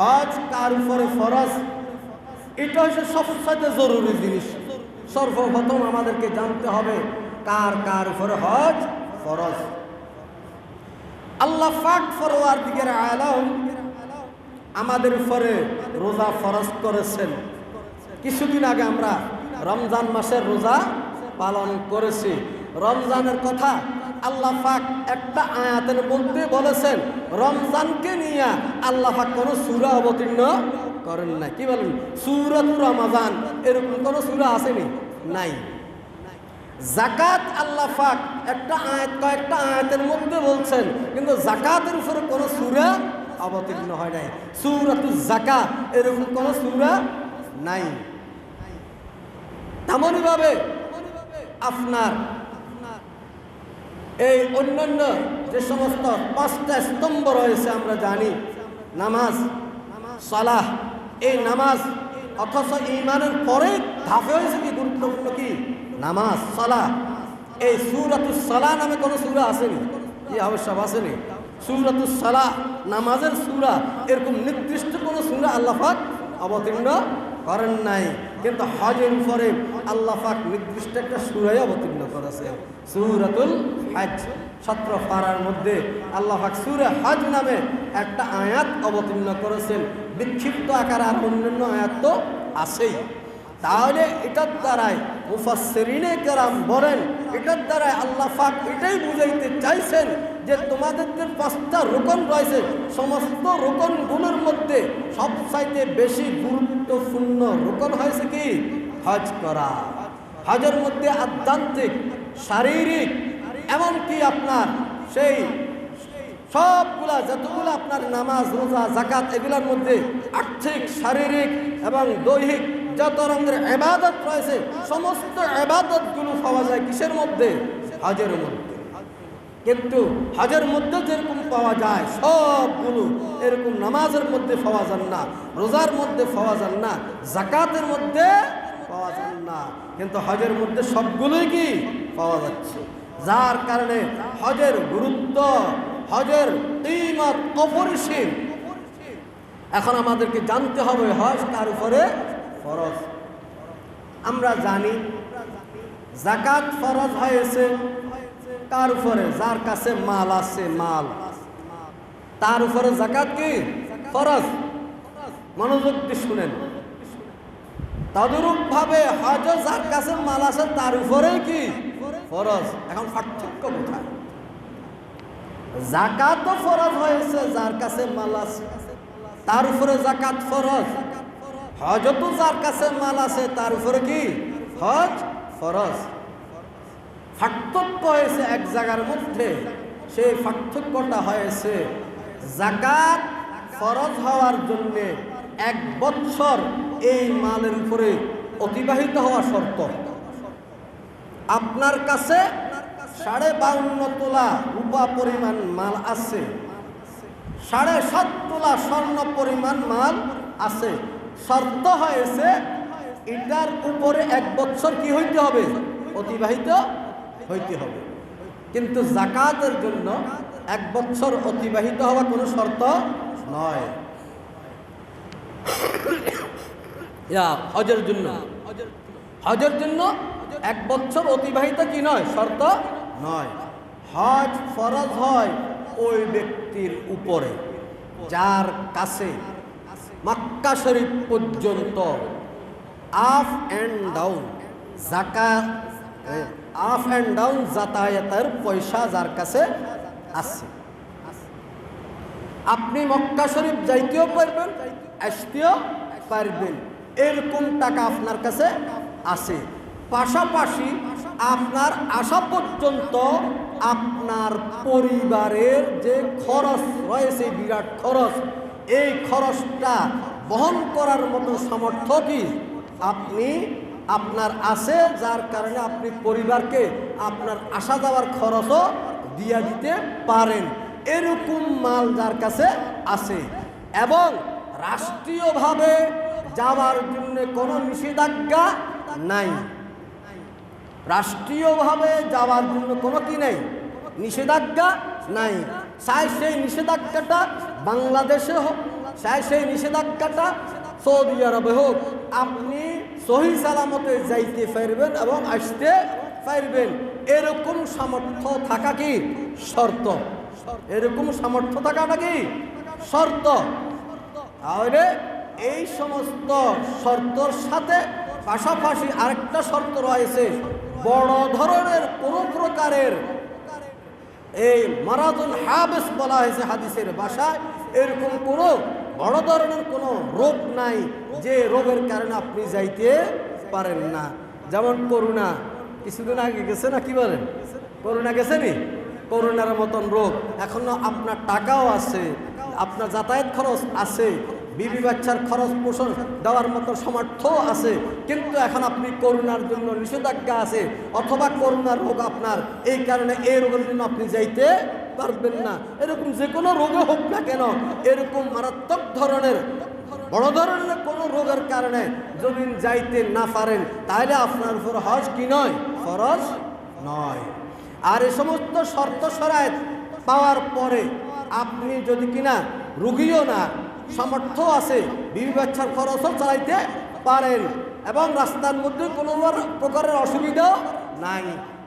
হজ কার উপরে ফরজ। এটা হচ্ছে সবসাইতে জরুরি জিনিস। সর্বপ্রথম আমাদেরকে জানতে হবে, কার কার উপরে হজ ফরজ। আল্লাহ ফাক ফরওয়ার দিকের আলাম আমাদের উপরে রোজা ফরজ করেছেন। কিছুদিন আগে আমরা রমজান মাসের রোজা পালন করেছি। রমজানের কথা আল্লাহ পাক একটা আয়াতের মধ্যে বলেছেন, রমজানকে নিয়ে আল্লাহ পাক কোনো সুরা অবতীর্ণ করেন না কি বলেন? সুরাত রমাজান, এরকম কোনো সুরা আসেনি? নাই। জাকাত আল্লাহ পাক একটা আয়াত, কয়েকটা আয়াতের মধ্যে বলছেন, কিন্তু জাকাতের উপরে কোনো সুরা অবতীর্ণ হয় নাই। সুরাতু জাকাত এরকম কোনো সুরা নাই। তেমনইভাবে আপনার এই অন্যান্য যে সমস্ত পাঁচটা স্তম্ভ রয়েছে, আমরা জানি নামাজ, সালাহ। এই নামাজ, অথচ ইমানের পরে ধাপে হয়েছে কি, গুরুত্বপূর্ণ কি? নামাজ, সালাহ। এই সুরাতুস সালাহ নামে কোনো সুরা আসেনি? কি আবশ্যক, আসেনি? সুরাতুস সালাহ, নামাজের সুরা, এরকম নির্দিষ্ট কোনো সুরা আল্লাহাক অবতীর্ণ করেন নাই। কিন্তু হজের উপরে আল্লাহ পাক নির্দিষ্ট একটা সুরাই অবতীর্ণ করেছে। সুরাতুল হজ সত্র পাড়ার মধ্যে আল্লাহ সুরে হজ নামে একটা আয়াত অবতীর্ণ করেছেন। বিক্ষিপ্ত আকার আর অন্যান্য আয়াত তো আছেই। তাহলে এটার দ্বারাই মুফাসসিরিনে কেরাম বলেন, এটার দ্বারাই আল্লাহ এটাই বুঝাইতে চাইছেন যে তোমাদের যে পাঁচটা রোকন রয়েছে। সমস্ত রোকনগুলোর মধ্যে সবচাইতে বেশি গুরুত্বপূর্ণ রোকন হয়েছে কি? হজ করা। হজের মধ্যে আধ্যাত্মিক, শারীরিক, এমনকি আপনার সেই সবগুলা, যতগুলো আপনার নামাজ, রোজা জাকাত এগুলোর মধ্যে আর্থিক, শারীরিক এবং দৈহিক যত রঙের এবাদত রয়েছে, সমস্ত এবাদতগুলো পাওয়া যায় কিসের মধ্যে? হজের মধ্যে। কিন্তু হজের মধ্যে যেরকম পাওয়া যায়, সবগুলো এরকম নামাজের মধ্যে পাওয়া যান না, রোজার মধ্যে পাওয়া যান না জাকাতের মধ্যে পাওয়া যান না। কিন্তু হজের মধ্যে সবগুলোই কি পাওয়া যাচ্ছে। যার কারণে হজের গুরুত্ব, হজের কিমত অপরিসীম। এখন আমাদেরকে জানতে হবে হজ তার উপরে ফরজ। আমরা জানি জাকাত ফরজ হয়েছে কার উপরে যার কাছে মাল আছে, মাল। তার উপরে জাকাত কি? ফরজ। মনোযোগ দিয়ে শুনেন। তদরূপ ভাবে হজ যার কাছে মাল আছে, তার উপরেই কি? ফরজ। এখন পার্থক্য কোথায়? জাকাত ফরজ হয়েছে যার কাছে মাল আছে। তার উপরে জাকাত ফরজ। হজ তো যার কাছে মাল আছে, তার উপরে কি? হজ ফরজ। পার্থক্য হয়েছে এক জায়গার মধ্যে। সেই পার্থক্যটা হয়েছে জাকাত ফরজ হওয়ার জন্যে এক বৎসর এই মালের উপরে অতিবাহিত হওয়া শর্ত। আপনার কাছে সাড়ে বাউন্ন তোলা রূপা পরিমাণ মাল আছে, সাড়ে সাত তোলা স্বর্ণ পরিমাণ মাল আছে। শর্ত হয়েছে এটার উপরে এক বছর কি হইতে হবে? অতিবাহিত হইতে হবে। কিন্তু জাকাতের জন্য এক বছর অতিবাহিত হওয়া কোনো শর্ত নয়। হজের জন্য। হজের জন্য এক বছর অতিবাহিত কি নয়? শর্ত নয়। হজ ফরজ হয় ওই ব্যক্তির উপরে, যার কাছে মক্কা শরীফ পর্যন্ত আপ অ্যান্ড ডাউন জাকা আপ অ্যান্ড ডাউন যাতায়াতের পয়সা যার কাছে আছে। আপনি মক্কা শরীফ যাইতেও পারবেন, আসতেও পারবেন। এরকম টাকা আপনার কাছে আছে। পাশাপাশি আপনার আসা পর্যন্ত আপনার পরিবারের যে খরচ রয়েছে, বিরাট খরচ, এই খরচটা বহন করার মতো সামর্থ্য কি? আপনি আপনার আছে, যার কারণে আপনি পরিবারকে আপনার আসা যাওয়ার খরচও দিয়া দিতে পারেন। এরকম মাল যার কাছে আছে। এবং রাষ্ট্রীয়ভাবে যাওয়ার জন্য কোনো নিষেধাজ্ঞা নাই। রাষ্ট্রীয়ভাবে যাওয়ার জন্য কোনো কি নেই? নিষেধাজ্ঞা নাই। চাই সেই নিষেধাজ্ঞাটা বাংলাদেশে হোক চাই সেই নিষেধাজ্ঞাটা সৌদি আরবে হোক। আপনি সহি সালামতে যাইতে পারবেন এবং আসতে পারবেন। এরকম সামর্থ্য থাকা কি? শর্ত। এরকম সামর্থ্য থাকাটা কি? শর্ত। তাহলে এই সমস্ত শর্তর সাথে পাশাপাশি আরেকটা শর্ত রয়েছে। বড় ধরনের কোনো প্রকারের এই মারাদুল হাবেস বলা হয়েছে হাদিসের ভাষায়, এরকম কোনো বড় ধরনের কোনো রোগ নাই যে রোগের কারণে আপনি যাইতে পারেন না। যেমন করোনা কিছুদিন আগে গেছে না কি বলেন? করোনা গেছে নি করোনার মতন রোগ। এখনও আপনার টাকাও আছে, আপনার যাতায়াত খরচ আছে বিবি বাচ্চার খরচ পোষণ দেওয়ার মতো সামর্থ্য আছে, কিন্তু এখন আপনি করোনার জন্য নিষেধাজ্ঞা আছে, অথবা করোনার রোগ আপনার। এই কারণে এই রোগের জন্য আপনি যাইতে পারবেন না। এরকম যে কোনো রোগে হোক না কেন, এরকম মারাত্মক ধরনের, বড় ধরনের কোনো রোগের কারণে যদি যাইতে না পারেন, তাহলে আপনার উপর হজ কি নয়? ফরজ নয়। আর এ সমস্ত শর্ত সরায় পাওয়ার পরে আপনি যদি কিনা রুগীও না সামর্থ্য আছে। বিবি বাচ্চার খরচও চালাইতে পারেন এবং রাস্তার মধ্যে কোনো প্রকারের অসুবিধাও নাই।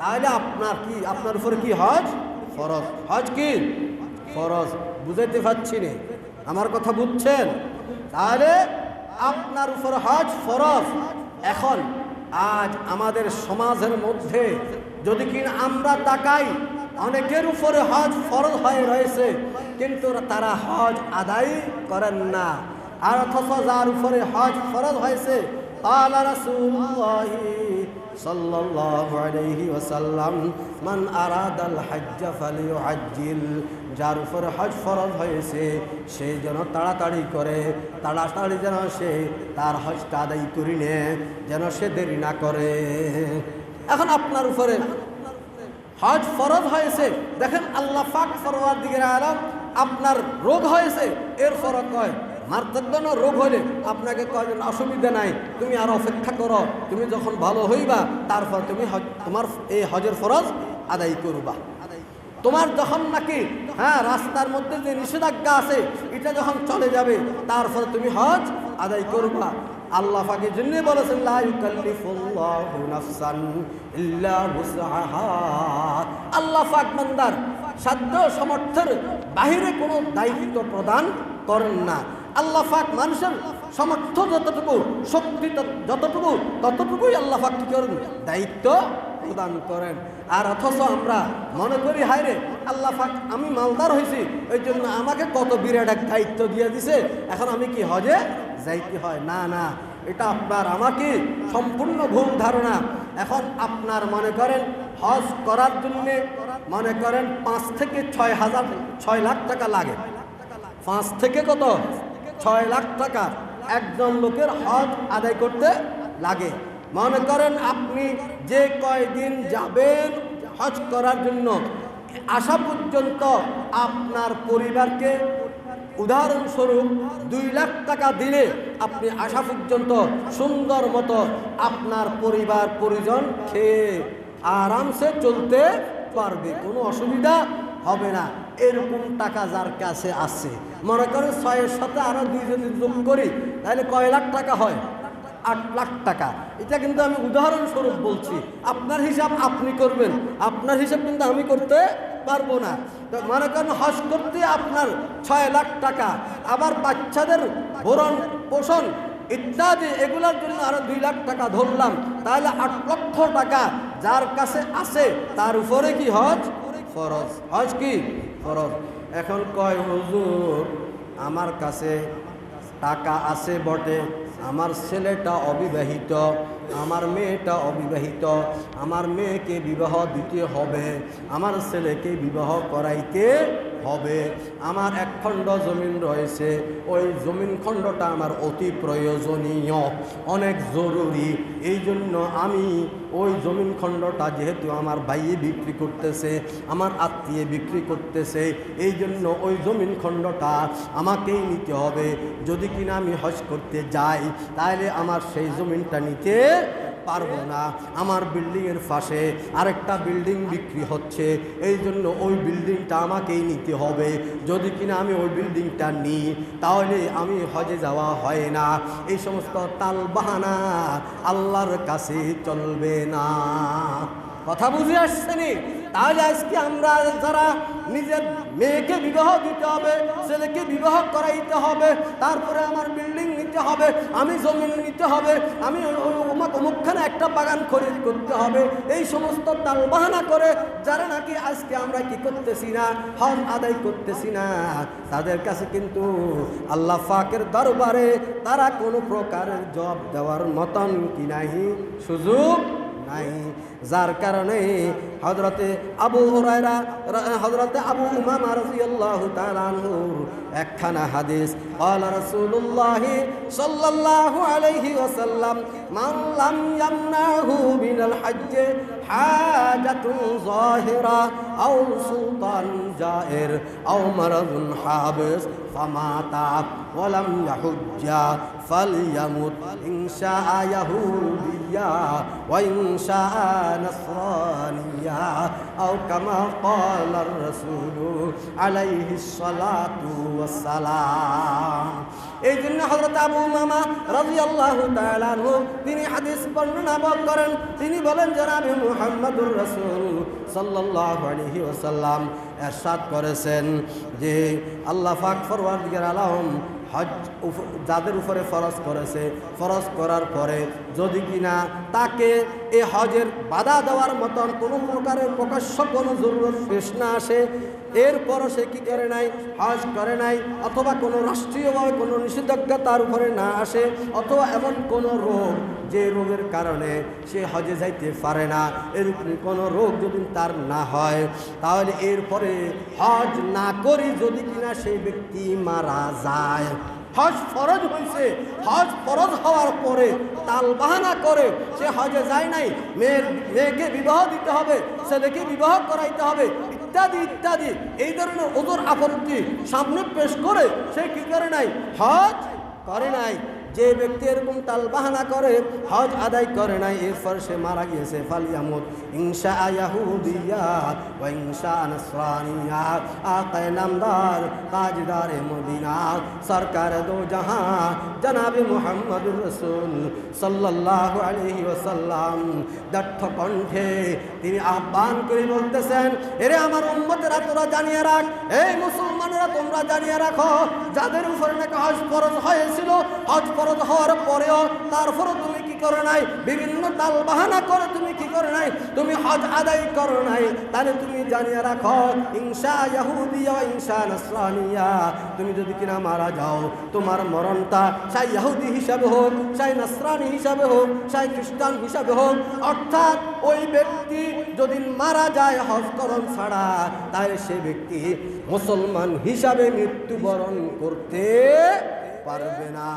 তাহলে আপনার কি, আপনার উপরে কি হজ? ফরজ। হজ কি? ফরজ। বুঝাইতে পারছি না। আমার কথা বুঝছেন? তাহলে আপনার উপর হজ ফরজ। এখন আজ আমাদের সমাজের মধ্যে যদি কিনা আমরা তাকাই, অনেকের উপরে হজ ফরজ হয়ে রয়েছে, কিন্তু তারা হজ আদায় করেন না আর অথচ যার উপরে হজ ফরজ হয়েছে قال رسول الله صلى الله عليه وسلم من أراد الحج فليعجل যার উপরে হজ ফরজ হয়েছে সে যেন তাড়াতাড়ি করে তাড়াতাড়ি যেন সে তার হজটা আদায় করি নে যেন সে দেরি না করে এখন আপনার উপরে হজ ফরজ হয়েছে দেখেন আল্লাহ ফাক ফরওয়ার দিকে আলম আপনার রোগ হয়েছে, এর ফরক কয়? মার্তব্য রোগ হলে আপনাকে কয়জন অসুবিধা নাই, তুমি আর অপেক্ষা করো, তুমি যখন ভালো হইবা, তারপর তুমি তোমার এই হজের ফরজ আদায় করবা। তোমার যখন নাকি হ্যাঁ রাস্তার মধ্যে যে নিষেধাজ্ঞা আছে, এটা যখন চলে যাবে, তারপর তুমি হজ আদায় করবা। আল্লাহ ফাঁকে জন্য বলেছেন আল্লাহ পাক বান্দার সাধ্য, সামর্থ্যের বাহিরে কোনো দায়িত্ব প্রদান করেন না। আল্লাহ পাক মানুষের সমর্থ যতটুকু, শক্তি যতটুকু, ততটুকুই আল্লাহ পাক কি করেন? দায়িত্ব প্রদান করেন। আর অথচ আমরা মনে করি, হায়রে, আল্লাহ পাক আমি মালদার হয়েছি, ওই জন্য আমাকে কত বিরাট এক দায়িত্ব দিয়ে দিছে, এখন আমি কি হজে যাইতে হয়? না না, এটা আপনার আমাকে সম্পূর্ণ ভুল ধারণা। এখন আপনার মনে করেন, হজ করার জন্য মনে করেন পাঁচ থেকে ছয় হাজার, ছয় লাখ টাকা লাগে। পাঁচ থেকে কত? ছয় লাখ টাকা একজন লোকের হজ আদায় করতে লাগে। মনে করেন আপনি যে কয়দিন যাবেন হজ করার জন্য, আসা পর্যন্ত আপনার পরিবারকে উদাহরণস্বরূপ দুই লাখ টাকা দিলে আপনি আসা পর্যন্ত সুন্দর মতো আপনার পরিবার পরিজন খেয়ে আরামসে চলতে পারবে, কোনো অসুবিধা হবে না। এরকম টাকা যার কাছে আছে। মনে করেন ছয়ের সাথে আরও দুই যদি যোগ করি, তাহলে কয় লাখ টাকা হয়? আট লাখ টাকা। এটা কিন্তু আমি উদাহরণস্বরূপ বলছি। আপনার হিসাব আপনি করবেন। আপনার হিসাব কিন্তু আমি করতে পারব না। মনে করেন হজ করতে আপনার ছয় লাখ টাকা। আবার বাচ্চাদের ভরণ পোষণ ইত্যাদি, এগুলোর জন্য আরও দুই লাখ টাকা ধরলাম। তাহলে আট লক্ষ টাকা যার কাছে আছে, তার উপরে কি হজ? ফরজ। হজ কি? ফরজ। এখন কয়, হুজুর, আমার কাছে টাকা আছে বটে। আমার ছেলেটা অবিবাহিত, আমার মেয়েটা অবিবাহিত, আমার মেয়েকে বিবাহ দিতে হবে, আমার ছেলেকে বিবাহ করাইতে হবে। আমার এক খণ্ড জমিন রয়েছে। ওই জমিন খণ্ডটা আমার অতি প্রয়োজনীয়, অনেক জরুরি। এই জন্য আমি ওই জমিন খণ্ডটা যেহেতু আমার ভাইয়ে বিক্রি করতেছে, আমার আত্মীয় বিক্রি করতেছে, এই জন্য ওই জমিন খণ্ডটা আমাকেই নিতে হবে। যদি কিনা আমি হজ করতে যাই, তাহলে আমার সেই জমিনটা নিতে পারব না। আমার বিল্ডিংয়ের পাশে আরেকটা বিল্ডিং বিক্রি হচ্ছে। এই জন্য ওই বিল্ডিংটা আমাকেই নিতে হবে। যদি কিনা আমি ওই বিল্ডিংটা নিই, তাহলে আমি হজে যাওয়া হয় না। এই সমস্ত তাল বাহানা আল্লাহর কাছে চলবে না। কথা বুঝে আসছেনি তাহলে আজকে আমরা যারা নিজের মেয়েকে বিবাহ দিতে হবে, ছেলেকে বিবাহ করাইতে হবে, তারপরে আমার বিল্ডিং নিতে হবে, আমি জমি নিতে হবে, আমি অমুক অমুকখানে একটা বাগান খরিদ করতে হবে। এই সমস্ত তালবাহানা করে যারা নাকি আজকে আমরা কি করতেছি না হজ আদায় করতেছি না, তাদের কাছে কিন্তু আল্লাহ ফাকের দরবারে তারা কোনো প্রকারের জব দেওয়ার মতন কি নাই? সুযোগ নাই। যার কারণে হজরতে আবু হুরায়রা হজরতে আবু উমামা রাদিয়াল্লাহু তাআলা আনহুর একখানা হাদিস قال رسول الله صلى الله عليه وسلم من لم يمنعه من الحج حاجة ظاهرة أو سلطان جائر أو مرض حابس فمات ولم يحج فليمت إن شاء يهوديا وإن شاء نصرانيا أو كما قال الرسول عليه الصلاة والسلام এই জন্য হজরত আবু মামা রাজি আল্লাহ তিনি হাদিস বর্ণনা করেন তিনি বলেন জনাবি মুহাম্মদুর রসুল সাল্লাহ আলহি ওসাল্লাম এরশাদ করেছেন যে আল্লাহ ফাক ফরওয়ার আলম হজ উফ- যাদের উপরে ফরজ করেছে ফরজ করার পরে যদি কিনা তাকে এ হজের বাধা দেওয়ার মতন কোনো প্রকারের প্রকাশ্য কোনো জরুরত পেশ না আসে। এরপরও সে কি করে নাই? হজ করে নাই অথবা কোনো রাষ্ট্রীয়ভাবে কোনো নিষেধাজ্ঞা তার উপরে না আসে অথবা এমন কোনো রোগ যে রোগের কারণে সে হজে যাইতে পারে না। এরকম কোনো রোগ যদি তার না হয়, তাহলে এরপরে হজ না করি যদি কিনা সেই ব্যক্তি মারা যায়। হজ ফরজ হয়েছে হজ ফরজ হওয়ার পরে তাল বাহানা করে, সে হজে যায় নাই, মেয়ের মেয়েকে বিবাহ দিতে হবে, ছেলেকে বিবাহ করাইতে হবে, ইত্যাদি ইত্যাদি। এই ধরনের ওজোর আপত্তি সামনে পেশ করে, সে কি করে নাই? হজ করে নাই। যে ব্যক্তি এরকম তাল বাহানা করে, হজ আদায় করে নাই, এরপর সে মারা গিয়েছে। ফালিয়ামত ইংসা ইয়াহুদিয়া ওয়া ইনশা নাসরানিয়া আকায় নামদার তাজদার মদিনা। সরকার দো জাহাঁ জনাবে মোহাম্মদ রসুল সাল্লাল্লাহু আলাইহি ওয়াসাল্লাম। দক্ষ কণ্ঠে তিনি আহ্বান করে বলতেছেন, এরে আমার উম্মতেরা, তোরা জানিয়ে রাখ। এই মুসলমানেরা তোমরা জানিয়ে রাখো, যাদের উপরে নাকি হজ ফরজ হয়েছিল, হজ ফরজ হওয়ার পরেও তারপরে তুমি কি করো নাই? বিভিন্ন তাল বাহানা করে তুমি কি করো নাই? তুমি হজ আদায় করো নাই। তাহলে তুমি জানিয়ে রাখো ইংসা ইয়াহুদিয়া ইনসা নাসরানিয়া, তুমি যদি কিনা মারা যাও, তোমার মরণটা সাই ইয়াহুদি হিসাবে হোক সাই নাসরানি হিসাবে হোক সাই খ্রিস্টান হিসাবে হোক, অর্থাৎ ওই ব্যক্তি যদি মারা যায় হজকরণ ছাড়া, তাহলে সে ব্যক্তি মুসলমান হিসাবে মৃত্যুবরণ করতে পারবে না।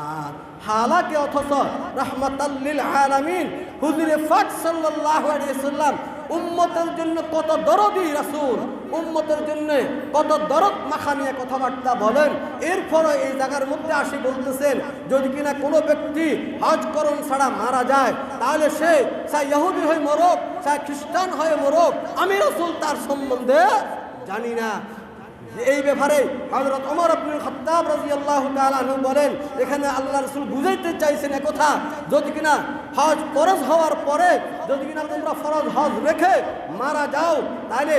হালাকে অথচ রহমতাল্লিল আলামিন হুজুরে ফাক সাল্লাল্লাহু আলাইহি সাল্লাম উম্মতের জন্য কত দরদি রাসূল, উম্মতের জন্য কত দরদ মাখা নিয়ে কথাবার্তা বলেন। এরপরও এই জায়গার মধ্যে আসি বলতেছেন, যদি কিনা কোনো ব্যক্তি হজকরণ ছাড়া মারা যায়, তাহলে সে সে ইহুদি হয়ে মরক, সে খ্রিস্টান হয়ে মরক, আমি রসুল তার সম্বন্ধে জানি না। এই ব্যাপারে হজরত অমর আব্দুল খতাব রাজি আল্লাহ তালু বলেন, এখানে আল্লাহ রসুল বুঝাইতে চাইছেন কথা, যদি কিনা হজ ফরজ হওয়ার পরে, যদি কিনা তোমরা ফরজ হজ রেখে মারা যাও, তাহলে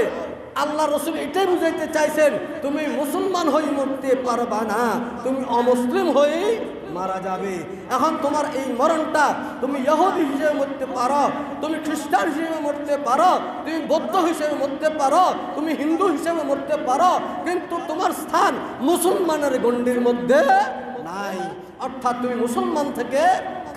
আল্লাহ রসুল এটাই বুঝাইতে চাইছেন, তুমি মুসলমান হয়ে মরতে পারবা না, তুমি অমুসলিম হয়েই মারা যাবে। এখন তোমার এই মরণটা তুমি ইহুদি হিসেবে মরতে পারো, তুমি খ্রিস্টান হিসেবে মরতে পারো, তুমি বৌদ্ধ হিসেবে মরতে পারো, তুমি হিন্দু হিসেবে মরতে পারো, কিন্তু তোমার স্থান মুসলমানের গণ্ডির মধ্যে নাই। অর্থাৎ তুমি মুসলমান থেকে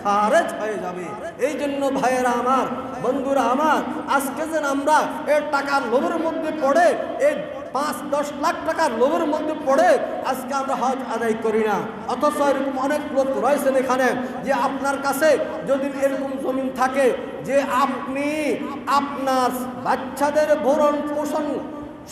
খারেজ হয়ে যাবে। এই জন্য ভাইয়েরা আমার, বন্ধুরা আমার, আজকে যেন আমরা এর টাকার লোভের মধ্যে পড়ে, এই পাঁচ, দশ লাখ টাকার লোভের মধ্যে পড়ে আজকে আমরা হজ আদায় করি না। অথচ এরকম অনেক লোক রয়েছেন এখানে যে আপনার কাছে যদি এরকম জমিন থাকে যে আপনি আপনার বাচ্চাদের ভরণ পোষণ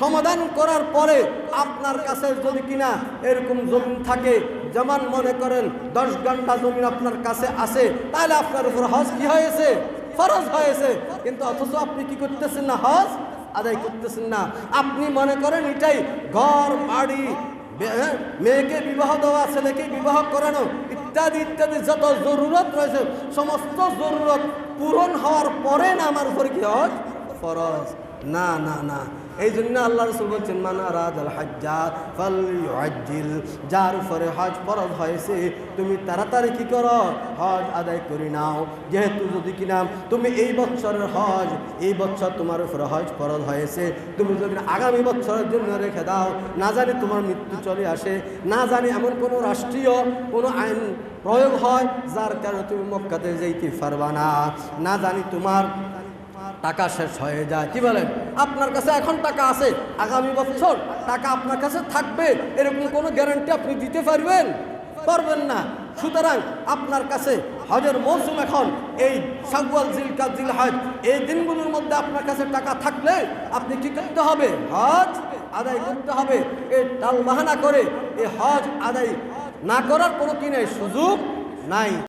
সমাধান করার পরে আপনার কাছে যদি কিনা এরকম জমিন থাকে, যেমন মনে করেন দশ ঘণ্টা জমিন আপনার কাছে আসে তাহলে আপনার উপর হজ কি হয়েছে? ফরজ হয়েছে। কিন্তু অথচ আপনি কি করতেছেন না হজ? আদায় করতেছেন না। আপনি মনে করেন এটাই ঘর বাড়ি হ্যাঁ, মেয়েকে বিবাহ দেওয়া ছেলেকে বিবাহ করানো ইত্যাদি ইত্যাদি যত জরুরত রয়েছে সমস্ত জরুরত পূরণ হওয়ার পরে না আমার ঘর কি হজ ফরজ। না না না। এই জন্য আল্লাহ রসুল বলছেন, মানা রাজ আল ফাল যার উপরে হজ ফরজ হয়েছে, তুমি তাড়াতাড়ি কি করো? হজ আদায় করে নাও। যেহেতু যদি কিনা তুমি এই বছরের হজ, এই বছর তোমার উপরে হজ ফরজ হয়েছে, তুমি যদি আগামী বছরের জন্য রেখে দাও, না জানি তোমার মৃত্যু চলে আসে, না জানি এমন কোনো রাষ্ট্রীয় কোনো আইন প্রয়োগ হয়, যার কারণে তুমি মক্কাতে যেতে পারবা না জানি তোমার টাকা শেষ হয়ে যায়। কি বলেন? আপনার কাছে এখন টাকা আছে, আগামী বছর টাকা আপনার কাছে থাকবে, এরকম কোনো গ্যারান্টি আপনি দিতে পারবেন? পারবেন না। সুতরাং আপনার কাছে হজের মৌসুম এখন, এই সাগুয়াল জিলকা জিল হজ এই দিনগুলোর মধ্যে আপনার কাছে টাকা থাকলে আপনি কি করতে হবে? হজ আদায় করতে হবে। এই টাল বাহানা করে এই হজ আদায় না করার কোনো কি নেই সুযোগ নাই।